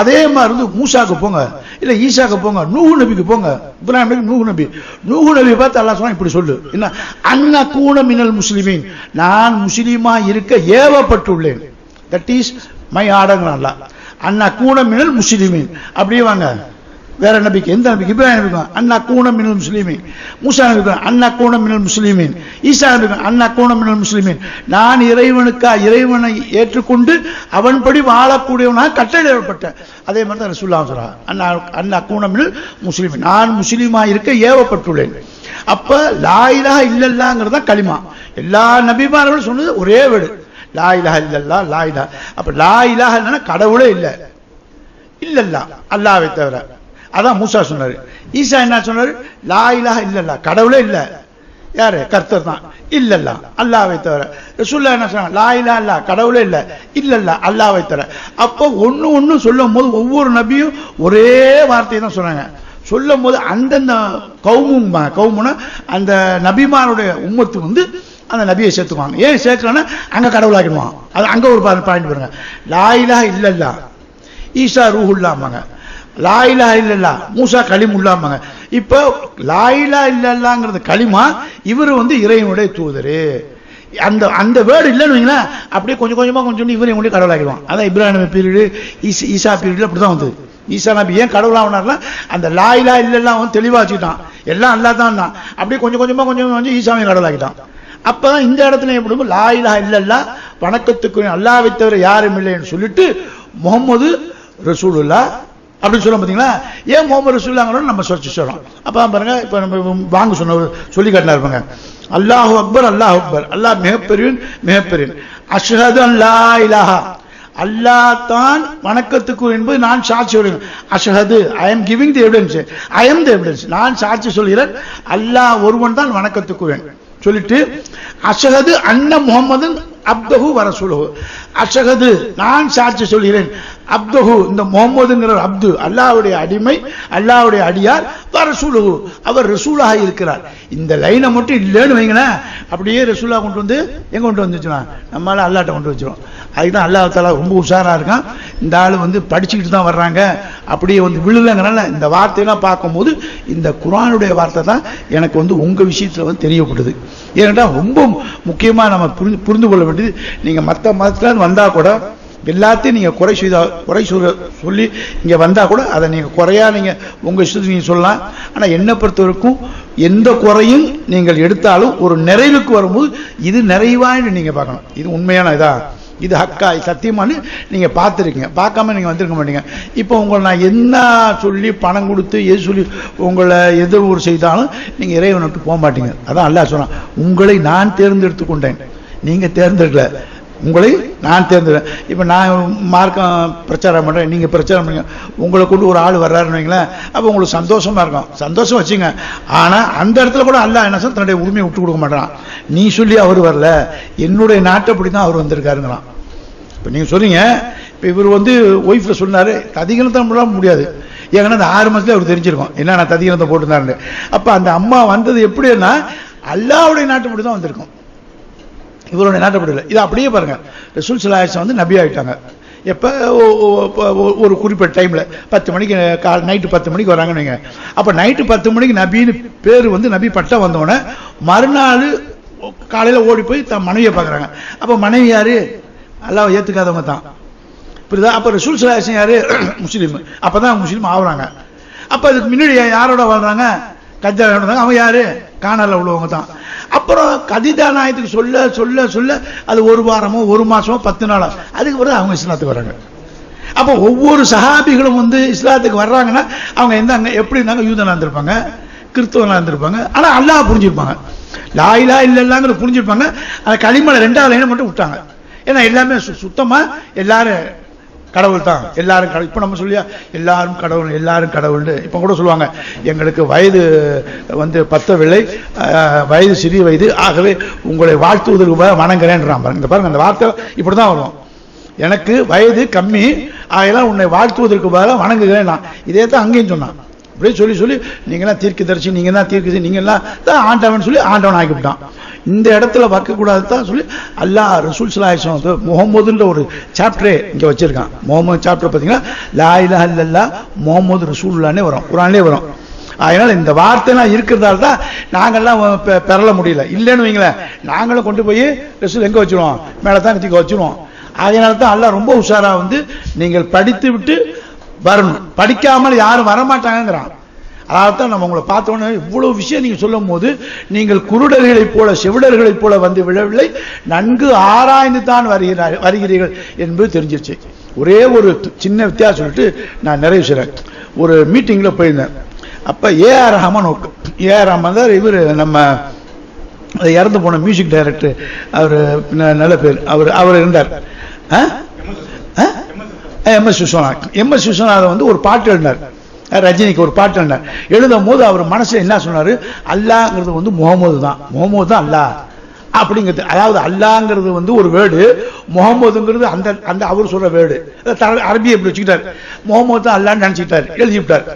அதே மாதிரி வந்து மூசாக்கு போங்க. இல்லை ஈசாக்கு போங்க. நூகு நபிக்கு போங்க. இப்ராஹிம் நபி நூகு நபி. நூகு நபி பார்த்து அல்லாஹ் சொன்னா இப்படி சொல்லு. என்ன? அன்ன கூன மினல் முஸ்லீமின். நான் முஸ்லீமாக இருக்க ஏவப்பட்டுள்ளேன். தட் இஸ் மை ஆர்டர் அல்ல அண்ணா கூன மினல் முஸ்லீமின். அப்படியே வாங்க. வேற நம்பிக்கை எந்த நபிக்கு? இப்ராஹிம் நபிக்கு அண்ணா கூணம் மினல் முஸ்லிமீன். மூசா நபிக்கு அண்ணா கூணம் மினல் முஸ்லிமீன். ஈசா நபிக்கு அண்ணா கூணம் மினல் முஸ்லீமின். நான் இறைவனுக்கா இறைவனை ஏற்றுக்கொண்டு அவன்படி வாழக்கூடியவனாக கட்டளையிடப்பட்டேன் அதே மாதிரி தான் ரசூல்லா சொல்றா அண்ணா அண்ணா கூணம் மினல் முஸ்லீமின். நான் முஸ்லீமாக இருக்க ஏவப்பட்டுள்ளேன். அப்போ லாயிலா இல்லல்லாங்கிறது தான் களிமா. எல்லா நபிமார்களும் சொன்னது ஒரே வீடு. லா இல்லல்லா லாயிலா அப்போ அப்ப இல்லைன்னா கடவுளே இல்லை. இல்லல்லா. அல்லாவை தவிர. அதான் மூசா சொன்னார். ஈசா என்ன சொன்னார்? லா இலாஹ இல்லல்லா. கடவுளே இல்லை. யார்? கர்த்தர் தான். இல்லல்லா. அல்லாவை தவிர. ரசூல்லா என்ன சொன்னாங்க? லா இல்லா இல்லா கடவுளே இல்லை. இல்லல்லா. அல்லாவை தவிர. அப்போ ஒன்று ஒன்று சொல்லும் போது ஒவ்வொரு நபியும் ஒரே வார்த்தையை தான் சொன்னாங்க. சொல்லும் போது அந்தந்த கவுமும் கவுமுனா அந்த நபிமாருடைய உம்மத்து வந்து அந்த நபியை சேர்த்துக்குவாங்க. ஏன் சேர்க்கலன்னா அங்கே கடவுளாக்கிடுவான். அது அங்கே ஒரு பாயிண்ட் பாருங்க. லாயிலா இல்லல்லா. ஈசா ரூஹுல்லாமாங்க லாயிலா இல்லல்லா மூசா களிமுல்லாமாங்க இப்போ லாயிலா இல்லல்லாங்கிறது களிமா இவர் வந்து இறைவனுடைய தூதர். அந்த அந்த வேர்டு இல்லைன்னு வைங்களேன் அப்படியே கொஞ்சம் கொஞ்சமாக கொஞ்சம் இவரையும் கொண்டு கடவுளாகிடுவான் அதான் இப்ராஹிம் பீரியடு ஈசா பீரியடில் அப்படி தான் வந்தது. ஈசா நபி ஏன் கடவுளாகனார்னா அந்த லாயிலா இல்லல்லா அவன் தெளிவா வச்சுக்கிட்டான். எல்லாம் அல்லா தான். தான் அப்படியே கொஞ்சம் கொஞ்சமாக கொஞ்சம் கொஞ்சம் ஈசாவையும் அப்போ தான் இந்த இடத்துல எப்படி லாயிலா இல்லல்லா வணக்கத்துக்கு அல்லாவை தவிர யாரும் இல்லைன்னு சொல்லிட்டு முகமது ரசூலுல்லா அப்படின்னு சொல்ல பார்த்தீங்களா ஏன் முகமது ரசூல்லாங்கிறோம் நம்ம சொல்லி சொல்றோம் அப்ப பாருங்க இப்ப நம்ம வாங்க சொன்ன சொல்லி காட்டினா இருப்பாங்க அல்லாஹு அக்பர் அல்லாஹ் அக்பர். அல்லாஹ் மிகப்பெரியவன் மிகப்பெரியன் அஷ்ஹது அல்லா இலாஹா. அல்லாஹ் தான் வணக்கத்துக்கு என்பது நான் சாட்சி சொல்கிறேன் அஷஹது I am giving the evidence I am the evidence நான் சாட்சி சொல்கிறேன். அல்லாஹ் ஒருவன் தான் வணக்கத்துக்குவேன் சொல்லிட்டு அஷஹது அன்ன முகமது அப்தஹு வரசுலகு அஷஹது நான் சாட்சி சொல்கிறேன். அப்துஹு இந்த முகமதுங்கிற அப்து அல்லாவுடைய அடிமை அல்லாவுடைய அடியார் வரசுலகு அவர் ரசூலாக இருக்கிறார். இந்த லைனை மட்டும் இல்லைன்னு வைங்களேன். அப்படியே ரசூலா கொண்டு வந்து எங்க கொண்டு வந்துச்சுனா நம்மளால அல்லாட்ட கொண்டு வச்சிரும் அதுதான் அல்லாஹ் ரொம்ப உஷாரா இருக்கான். இந்த ஆள் வந்து படிச்சுக்கிட்டு தான் வர்றாங்க. அப்படியே வந்து விழுலங்கிறனால இந்த வார்த்தையெல்லாம் பார்க்கும்போது இந்த குரானுடைய வார்த்தை தான் எனக்கு வந்து உங்க விஷயத்துல வந்து தெரியப்படுது. ஏனென்றால் ரொம்ப முக்கியமா நம்ம புரிந்து புரிந்து கொள்ள வேண்டியது. நீங்க மற்ற மதத்துல வந்தா கூட எல்லாத்தையும் நீங்கள் குறை செய்தா குறை சொல்ல சொல்லி இங்கே வந்தால் கூட அதை நீங்கள் குறையா நீங்கள் உங்கள் இஷ்டத்துக்கு நீங்கள் சொல்லலாம். ஆனால் என்னை பொறுத்தவரைக்கும் எந்த குறையும் நீங்கள் எடுத்தாலும் ஒரு நிறைவுக்கு வரும்போது இது நிறைவான்னு நீங்கள் பார்க்கணும். இது உண்மையான இதா? இது ஹக்கா இது சத்தியமானு நீங்கள் பார்த்துருக்கீங்க. பார்க்காம நீங்கள் வந்திருக்க மாட்டீங்க. இப்போ உங்களை நான் என்ன சொல்லி பணம் கொடுத்து எது சொல்லி உங்களை எது ஒரு செய்தாலும் நீங்கள் இறைவனை போக மாட்டீங்க. அதான் அல்லா சொன்னான் உங்களை நான் தேர்ந்தெடுத்து கொண்டேன் நீங்கள் தேர்ந்தெடுக்கல. உங்களை நான் தேர்ந்தேன் இப்போ நான் மார்க்கம் பிரச்சாரம் பண்ணுறேன் நீங்கள் பிரச்சாரம் பண்ணுங்க. உங்களை கொண்டு ஒரு ஆள் வர்றாருன்னு வைங்களேன் அப்போ உங்களுக்கு சந்தோஷமாக இருக்கும். சந்தோஷம் வச்சுங்க. ஆனால் அந்த இடத்துல கூட அல்லாஹ் என்ன சார் தன்னுடைய உரிமையை விட்டு கொடுக்க மாட்டான் நீ சொல்லி அவர் வரல என்னுடைய நாட்டை அப்படி தான் அவர் வந்திருக்காருங்கிறான். இப்போ நீங்கள் சொன்னீங்க இப்போ இவர் வந்து ஒய்ஃபில் சொன்னார் ததிகணத்தை பண்ண முடியாது. ஏன்னா அந்த ஆறு மாதத்துல அவர் தெரிஞ்சிருக்கும். என்ன நான் ததிகணத்தை போட்டுருந்தாருன்னு. அப்போ அந்த அம்மா வந்தது எப்படின்னா அல்லாவுடைய நாட்டுப்படி தான் வந்திருக்கும். இவருடைய நாட்டப்படல இது அப்படியே பாருங்க. ரசூல் சலாஹம் வந்து நபி ஆகிட்டாங்க எப்போ ஒரு குறிப்பிட்ட டைமில் பத்து மணிக்கு கா நைட்டு பத்து மணிக்கு வராங்கன்னு வைங்க. அப்போ நைட்டு பத்து மணிக்கு நபின்னு பேர் வந்து நபி பட்டம் வந்தோடனே மறுநாள் காலையில் ஓடி போய் தன் மனைவியை பார்க்குறாங்க. அப்போ மனைவி யார்? எல்லாம் ஏற்றுக்காதவங்க தான். புரியுதா? அப்போ ரசூல் சலாஹம் யார்? *clears throat* முஸ்லீம். அப்போ தான் முஸ்லீம் ஆகுறாங்க. அப்போ அதுக்கு முன்னாடி யாரோட வாழ்றாங்க? கஜா அவன் யார்? காணல உள்ளவங்க தான் அப்புறம் கதிதா நாயத்துக்கு சொல்ல சொல்ல சொல்ல அது ஒரு வாரமோ ஒரு மாசமோ பத்து நாளோ அதுக்கு பிறகு அவங்க இஸ்லாத்துக்கு வராங்க. அப்போ ஒவ்வொரு சஹாபிகளும் வந்து இஸ்லாத்துக்கு வர்றாங்கன்னா அவங்க எந்தாங்க எப்படி இருந்தாங்க யூதனா இருந்திருப்பாங்க கிறிஸ்தவனா இருந்திருப்பாங்க ஆனா அல்லாஹ் புரிஞ்சிருப்பாங்க. லாயிலா இல்லைல்லாங்கிற புரிஞ்சிருப்பாங்க. அந்த களிமலை ரெண்டாவது லைனை மட்டும் விட்டாங்க. ஏன்னா எல்லாமே சுத்தமா எல்லாரும் கடவுள் தான் எல்லாரும் கடவுள். இப்போ நம்ம சொல்லியா எல்லாரும் கடவுள் எல்லாரும் கடவுள்னு. இப்போ கூட சொல்லுவாங்க எங்களுக்கு வயது வந்து பத்தவில்லை வயது சிறிய வயது ஆகவே உங்களை வாழ்த்துவதற்கு வணங்குறேன்றான் பாருங்க. இந்த பாருங்க அந்த வார்த்தை இப்படி தான் வரும். எனக்கு வயது கம்மி ஆகலாம் உன்னை வாழ்த்துவதற்கு பதிலாக வணங்குகிறேன் நான். இதே தான் அங்கேயும் சொன்னான். அப்படியே சொல்லி சொல்லி நீங்களாம் தீர்க்க தரிசி நீங்கள் தான் தீர்க்குது நீங்கள்லாம் தான் ஆண்டவன் சொல்லி ஆண்டவன் ஆகிவிட்டான் இந்த இடத்துல வைக்கக்கூடாது தான் சொல்லி அல்லாஹ் ரசூல் சலாஹம் வந்து முகமதுன்ற ஒரு சாப்டரே இங்கே வச்சுருக்கான். முகமது சாப்டர் பார்த்தீங்கன்னா லா இலா இல்லல்லாஹ் முகமது ரசூல்லானே வரும். குரான்லேயே வரும். அதனால் இந்த வார்த்தைலாம் இருக்கிறதால தான் நாங்கள்லாம் பெறல முடியல. இல்லைன்னு வைங்களேன் நாங்களும் கொண்டு போய் ரசூல் எங்கே வச்சுருவோம்? மேலே தான் தூக்கி வச்சிருவோம். அதனால தான் அல்லாஹ் ரொம்ப உஷாராக வந்து நீங்கள் படித்து விட்டு வரணும். படிக்காமல் யாரும் வரமாட்டாங்கிறான் அதாவது தான் நம்ம உங்களை பார்த்தோன்னே இவ்வளோ விஷயம் நீங்கள் சொல்லும் போது நீங்கள் குருடர்களைப் போல செவிடர்களைப் போல வந்து விழவில்லை நன்கு ஆராய்ந்து தான் வருகிறார் வருகிறீர்கள் என்பது தெரிஞ்சிருச்சு. ஒரே ஒரு சின்ன வித்தியாசம் சொல்லிட்டு நான் நிறைவு செய்கிறேன் ஒரு மீட்டிங்கில் போயிருந்தேன். அப்போ ஏஆர் ரஹமான் ஏஆர் ரஹமான் தான் இவர் நம்ம இறந்து போன மியூசிக் டைரக்டர் அவர் நல்ல பேர். அவர் அவர் இருந்தார். ஆ? எம்எஸ் விஸ்வநாத். எம்எஸ் விஸ்வநாதன் வந்து ஒரு பாட்டு எழுந்தார் ரஜினிக்கு ஒரு பாட்டு என்ன எழுதும் போது அவர் மனசில் என்ன சொன்னார்? அல்லாங்கிறது வந்து முகமது தான். முகமது தான் அல்லாஹ் அப்படிங்கிறது அதாவது அல்லாங்கிறது வந்து ஒரு வேர்டு முகமதுங்கிறது அந்த அந்த அவர் சொல்கிற வேர்டு. அரபியை இப்படி வச்சுக்கிட்டார். முகமது தான் அல்லான்னு நினச்சிக்கிட்டார். எழுதி விட்டார்.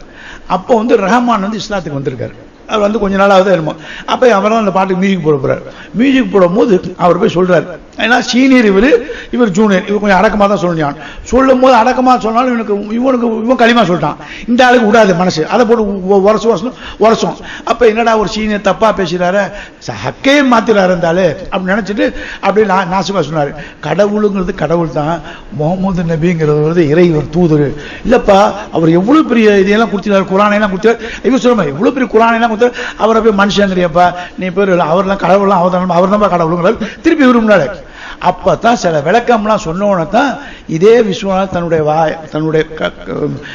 அப்போ வந்து ரஹமான் வந்து இஸ்லாத்துக்கு வந்திருக்காரு. அவர் வந்து கொஞ்ச நாளாவது என்னமோ. அப்போ அவர் தான் அந்த பாட்டுக்கு மியூசிக் போட போகிறார் மியூசிக் போடும்போது அவர் போய் சொல்கிறார் ஏன்னா சீனியர் இவர் இவர் ஜூனியர் இவர் கொஞ்சம் அடக்கமாக தான் சொல்லணும் சொல்லும் போது அடக்கமாக சொன்னாலும் இவனுக்கு இவனுக்கு இவன் களிமா சொல்லிட்டான். இந்த ஆளுக்கு விடாது மனசு. அதை போட்டு உரசு வருஷம் உரசும் அப்போ என்னடா ஒரு சீனியர் தப்பாக பேசுறாரு? சக்கே ஹக்கையே மாத்திராரு இருந்தாலே அப்படின்னு நினச்சிட்டு அப்படியே நான் நாசமாக சொன்னார். கடவுளுங்கிறது கடவுள் தான். முகமது நபிங்கிறது வந்து இறைவர் தூதர். இல்லைப்பா அவர் எவ்வளோ பெரிய இதையெல்லாம் கொடுத்தினார் குரானை எல்லாம் கொடுத்தார் இவர் சொல்லுமா எவ்வளோ பெரிய குரானையெல்லாம் எல்லாம் அவரை போய் மனுஷங்கிறியப்பா நீ பேர் அவர்லாம் கடவுள்லாம் அவர் தான் அவர் தான் கடவுளுங்கிறார். திருப்பி விரும்பினாரு. அப்பதான் சில விளக்கம்லாம் சொன்னோன்னு தான் இதே விஸ்வநாத் தன்னுடைய வாய் தன்னுடைய க-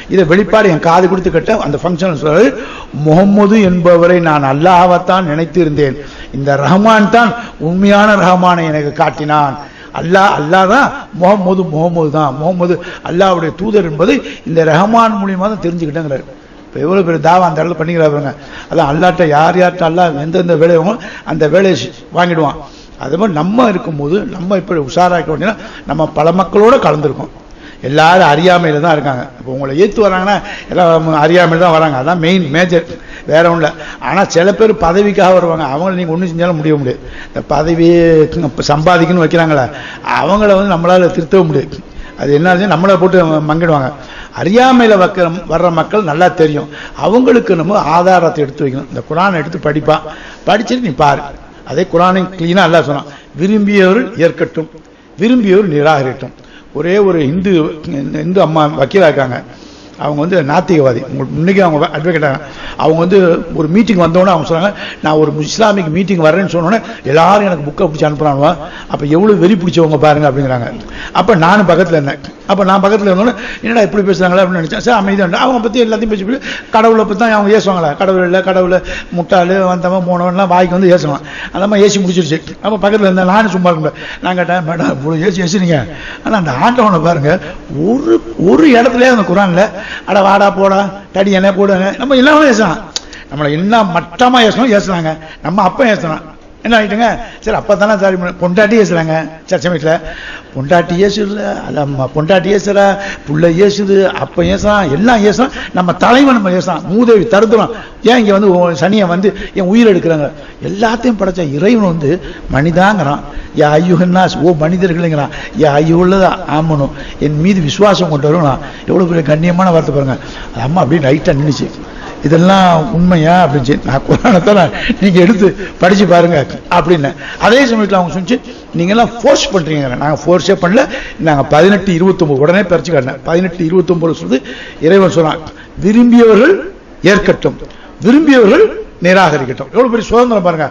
இதை வெளிப்பாடு என் காது கொடுத்து கேட்ட அந்த ஃபங்க்ஷன் சொல்றாரு முகம்மது என்பவரை நான் அல்லாஹ்வைத்தான் நினைத்திருந்தேன். இந்த ரஹ்மான் தான் உண்மையான ரஹ்மானை எனக்கு காட்டினான். அல்லாஹ் அல்லாஹ் தான் முகம்மது முகம்மது தான். முகம்மது அல்லாவுடைய தூதர் என்பது இந்த ரஹமான் மூலியமாக தான் தெரிஞ்சுக்கிட்டேங்கிறார். இப்போ எவ்வளோ பெரிய தாவா அந்த இடத்துல பண்ணிக்கிறாங்க அதான் அல்லாட்ட யார் யார்கிட்ட அல்லா எந்தெந்த வேலையோ அந்த வேலையை வாங்கிடுவான். அது மாதிரி நம்ம இருக்கும்போது நம்ம இப்படி உஷாராக்க வேண்டியனா நம்ம பல மக்களோட கலந்துருக்கோம். எல்லாரும் அறியாமையில் தான் இருக்காங்க. இப்போ உங்களை ஏற்று வராங்கன்னா எல்லாம் அறியாமையில் தான் வராங்க. அதான் மெயின் மேஜர் வேற ஒன்றும் இல்லை ஆனால் சில பேர் பதவிக்காக வருவாங்க. அவங்கள நீங்கள் ஒன்றும் செஞ்சாலும் முடிய முடியாது. இந்த பதவியை சம்பாதிக்கணும்னு வைக்கிறாங்களே. அவங்கள வந்து நம்மளால் திருத்தவும் முடியாது. அது என்ன நம்மளை போட்டு மங்கிடுவாங்க. அறியாமையில் வைக்கிற வர்ற மக்கள் நல்லா தெரியும். அவங்களுக்கு நம்ம ஆதாரத்தை எடுத்து வைக்கணும். இந்த குரானை எடுத்து படிப்பான் படிச்சுட்டு நீ பாரு. அதே குரானை கிளீனாக எல்லாம் சொன்னான். விரும்பியவர் ஏற்கட்டும். விரும்பியவர் நிராகரிக்கட்டும் ஒரே ஒரு இந்து இந்து அம்மா வக்கீலாக இருக்காங்க. அவங்க வந்து நாத்திகவாதி. உங்களுக்கு முன்னைக்கு அவங்க அட்வொகேட்டாங்க அவங்க வந்து ஒரு மீட்டிங் வந்தோடனே அவங்க சொன்னாங்க நான் ஒரு இஸ்லாமிக் மீட்டிங் வரேன்னு சொன்னோன்னே எல்லாரும் எனக்கு புக்கை பிடிச்சி அனுப்புறாங்க அப்போ எவ்வளோ வெறி பிடிச்சவங்க பாருங்க அப்படிங்கிறாங்க. அப்போ நானும் பக்கத்தில் இருந்தேன். அப்போ நான் பக்கத்தில் இருந்தோன்னே என்னடா இப்படி பேசுகிறாங்களா அப்படின்னு நினச்சேன். சார் அமைதியாக அவங்க பற்றி எல்லாத்தையும் பேசி பேசி கடவுளை பற்றி தான் அவங்க ஏசுவாங்களா? கடவுள் இல்லை கடவுள் முட்டாள் வந்தவன் போனவன்லாம் வாய்க்கு வந்து ஏசுவான். அந்த மாதிரி ஏசி முடிச்சிருச்சு. அப்போ பக்கத்தில் இருந்தேன். நானும் சும்மா இருக்கல நான் கேட்டேன் மேடம் இவ்வளோ ஏசி ஏசுனீங்க. ஆனால் அந்த ஆண்டவனை பாருங்கள் ஒரு ஒரு இடத்துலயே அந்த குரானில் அட வாடா போடா தடி என்ன போடுங்க. நம்ம எல்லாமே ஏசலாம் நம்மளை என்ன மட்டமா ஏசணும் ஏசுறாங்க நம்ம அப்ப ஏசலாம் என்ன ஆகிட்டுங்க சரி அப்போ தானே சாரி பொண்டாட்டியே ஏசுறாங்க சரி சமயத்தில் பொண்டாட்டியே சொல்ல அல்ல பொண்டாட்டியே ஏசுறா புள்ள ஏசுது அப்போ ஏசுறான் எல்லாம் ஏசுறான் நம்ம தலைவன் நம்ம ஏசுறான் மூதேவி தருதுறோம் ஏன் இங்கே வந்து சனியை வந்து என் உயிர் எடுக்கிறாங்க? எல்லாத்தையும் படைச்ச இறைவன் வந்து மனிதாங்கிறான். யா ஐயுகன்னா ஓ மனிதர்களுங்கிறான். யா ஐயுள்ளதா? ஆமணும் என் மீது விசுவாசம் கொண்டு வரும் நான் எவ்வளோ பெரிய கண்ணியமான வார்த்தை பாருங்க. அம்மா அப்படியே லைட்டாக நின்றுச்சு இதெல்லாம் உண்மையா அப்படின்னு சொல்லி நான் குரானத்தால நீங்கள் எடுத்து படித்து பாருங்க அப்படின்னு. அதே சமயத்தில் அவங்க சொன்னிச்சு நீங்கள்லாம் ஃபோர்ஸ் பண்ணுறீங்க நாங்கள் ஃபோர்ஸே பண்ணல. நாங்கள் பதினெட்டு இருபத்தொம்போது உடனே பறிச்சு காட்டினேன். பதினெட்டு இருபத்தொம்போது சொல்லுது இறைவன் சொன்னான் விரும்பியவர்கள் ஏற்கட்டும். விரும்பியவர்கள் நிராகரிக்கட்டும். எவ்வளோ பெரிய சுதந்திரம் பாருங்க.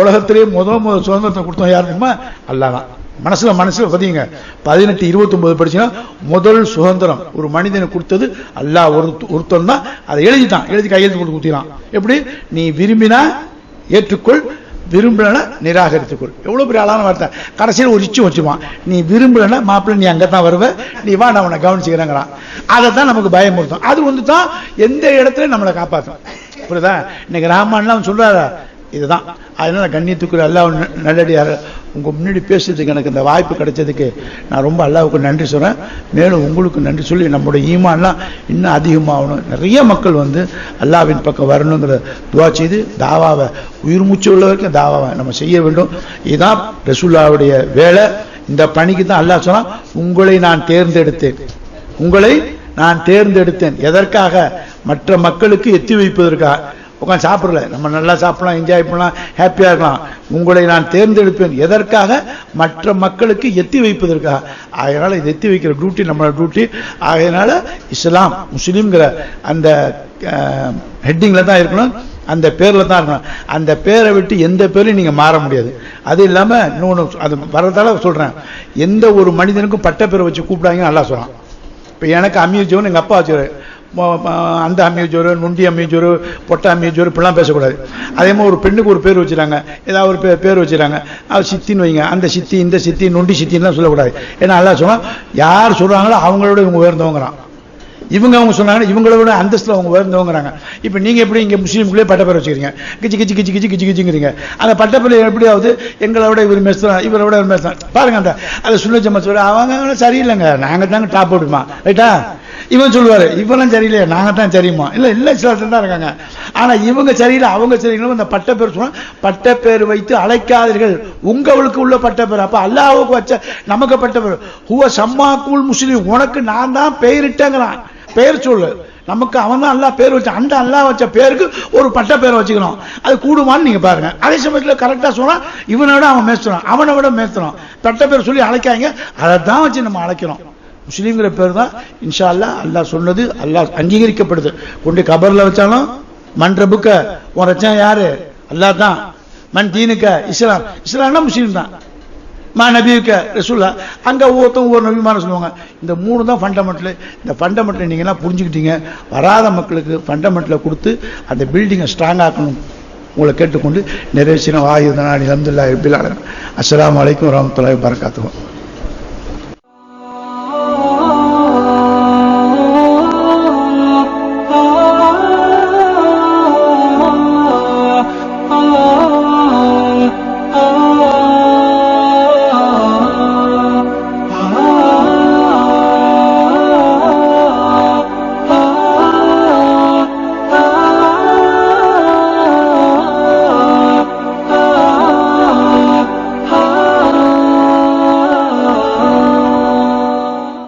உலகத்திலேயே முதல் முதல் சுதந்திரத்தை கொடுத்தோம் யாருக்குமா அல்லாதான் மனசுல மனசுல பதிங்க பதினெட்டு இருபத்தொன்பது படிச்சுன்னா முதல் சுதந்திரம். ஒரு மனிதனுக்கு கொடுத்தது அல்லா ஒரு ஒருத்தன் தான். அதை எழுதிட்டான். எழுதி கையெழுத்து கொடுத்து கொடுத்தினான் எப்படி? நீ விரும்பினா ஏற்றுக்கொள். விரும்பலனா நிராகரித்துக்கொள். எவ்வளவு பெரிய அழகான வார்த்தை. கடைசியில் ஒரு இச்சு வச்சுவான் நீ விரும்பலன்னா மாப்பிள்ளை நீ அங்கே தான் வருவ. நீ வா நான் உன்னை கவனிச்சுக்கிறேங்கிறான். அதை தான் நமக்கு பயமுறுத்தும். அது வந்து தான் எந்த இடத்துல நம்மளை காப்பாற்றும் புரியுதா? இன்னைக்கு ராமான்லாம் சொல்றாரா? இதுதான். அதனால் கண்ணியத்துக்குரிய அல்லாஹ் நல்லடியார் உங்கள் முன்னாடி பேசுறதுக்கு எனக்கு இந்த வாய்ப்பு கிடைச்சதுக்கு நான் ரொம்ப அல்லாவுக்கு நன்றி சொல்கிறேன் மேலும் உங்களுக்கு நன்றி சொல்லி நம்முடைய ஈமான்லாம் இன்னும் அதிகமாகணும். நிறைய மக்கள் வந்து அல்லாவின் பக்கம் வரணுங்கிற துவா செய்து தாவாவை உயிர் மூச்சு உள்ள வரைக்கும் தாவாவை நம்ம செய்ய வேண்டும். இதுதான் ரசுல்லாவுடைய வேலை. இந்த பணிக்கு தான் அல்லாஹ் சொன்னால் உங்களை நான் தேர்ந்தெடுத்தேன். உங்களை நான் தேர்ந்தெடுத்தேன். எதற்காக? மற்ற மக்களுக்கு எத்தி வைப்பதற்காக. உட்காந்து சாப்பிடல. நம்ம நல்லா சாப்பிடலாம் என்ஜாய் பண்ணலாம் ஹாப்பியாக இருக்கலாம். உங்களை நான் தேர்ந்தெடுப்பேன். எதற்காக? மற்ற மக்களுக்கு எத்தி வைப்பதற்காக. அதனால் இது எத்தி வைக்கிற டியூட்டி நம்மளோட டியூட்டி ஆகையினால இஸ்லாம் முஸ்லீம்ங்கிற அந்த ஹெட்டிங்கில் தான் இருக்கணும். அந்த பேரில் தான் இருக்கணும். அந்த பேரை விட்டு எந்த பேரையும் நீங்கள் மாற முடியாது. அது இல்லாமல் இன்னொன்று அது வரதால சொல்கிறேன் எந்த ஒரு மனிதனுக்கும் பட்ட பேரை வச்சு கூப்பிடாங்க நல்லா சொல்கிறான் இப்போ எனக்கு அம்மிய ஜோன் எங்கள் அப்பா வச்சுரு அந்த அம்மிய ஜோரு நுண்டி அம்மிய ஜோரு பொட்டை அம்மிய ஜோரு இப்படிலாம் பேசக்கூடாது. அதே மாதிரி ஒரு பெண்ணுக்கு ஒரு பேர் வச்சுறாங்க ஏதாவது ஒரு பேர் பேர் வச்சுறாங்க அவர் சித்தின்னு வைங்க. அந்த சித்தி இந்த சித்தி நுண்டி சித்தின்லாம் சொல்லக்கூடாது. ஏன்னா நல்லா சொன்னால் யார் சொல்கிறாங்களோ அவங்களோட இவங்க உயர்ந்தவங்கிறான். இவங்க அவங்க சொன்னாங்கன்னா இவங்களோட அந்தஸ்தில் அவங்க உயர்ந்தவங்கிறாங்க. இப்போ நீங்கள் எப்படி இங்கே முஸ்லீம்குள்ளே பட்டப்பேர் வச்சுக்கிறீங்க? கிச்சி கிச்சி கிச்சி கிச்சி கிச்சி கிச்சிங்கிறீங்க. அந்த பட்டப்பேர் எப்படியாவது எங்களை விட இவர் மேஸ்தான் இவரை விட இவர் மேஸ்தான் பாருங்க அந்த அதை சுண்ண ஜம்மா அவங்க சரியில்லைங்க. நாங்கள் தாங்க டாப் போட்டுமா ரைட்டா? இவன் சொல்லுவார் இவெல்லாம் சரியில்லையே நாங்கள் தான் சரியுமா இல்லை இல்லை சிலர் தான் இருக்காங்க. ஆனால் இவங்க சரியில்லை அவங்க சரியில்லை அந்த பட்டப்பேர் சொன்னா பட்டப்பேர் வைத்து அழைக்காதீர்கள். உங்களுக்கு உள்ள பட்டப்பேர். அப்போ அல்லாவுக்கு வச்ச நமக்கு பட்டப்பேர். ஹுவ சம்மாக்குல் முஸ்லீம். உனக்கு நான் தான் பெயரிட்டேங்கிறான். பெயர் சொல்லு. நமக்கு அவன் தான் அல்லா பேர் வச்சான் அந்த அல்லா வச்ச பேருக்கு ஒரு பட்ட பேரை வச்சுக்கணும். அது கூடுமான்னு நீங்க பாருங்க. அதே சமயத்தில் கரெக்டா சொன்னா இவனை விட அவன் மேய்ச்சிடும் அவனை விட மேய்ச்சிடும் பட்ட பேர் சொல்லி அழைக்காங்க அதை தான் வச்சு நம்ம அழைக்கிறோம். முஸ்லீம்ங்கிற பேர் தான் இன்ஷா அல்லா அல்லாஹ் சொன்னது அல்லாஹ் அங்கீகரிக்கப்படுது. கொண்டு கபரில் வச்சாலும் மன்ற புக்க உன் ரச்சனை யாரு? அல்லாஹ் தான். மண் தீனுக்க இஸ்லாம். இஸ்லாம்னா முஸ்லீம் தான். மா நபிக்க ரசூல்லா அங்கே ஒவ்வொருத்தவங்க ஒவ்வொரு நபிமான சொல்லுவாங்க. இந்த மூணு தான் ஃபண்டமெண்டல் இந்த ஃபண்டமெண்டல் நீங்கள்லாம் புரிஞ்சுக்கிட்டீங்க. வராத மக்களுக்கு ஃபண்டமெண்டலை கொடுத்து அந்த பில்டிங்கை ஸ்ட்ராங் ஆக்கணும். உங்களை கேட்டுக்கொண்டு நிறைவேற்றின வாயுதனாடி அலமதுல்லா இருப்பில் அஸ்லாம் அலைக்கும் வரமத்துல வரகாத்துக்கும்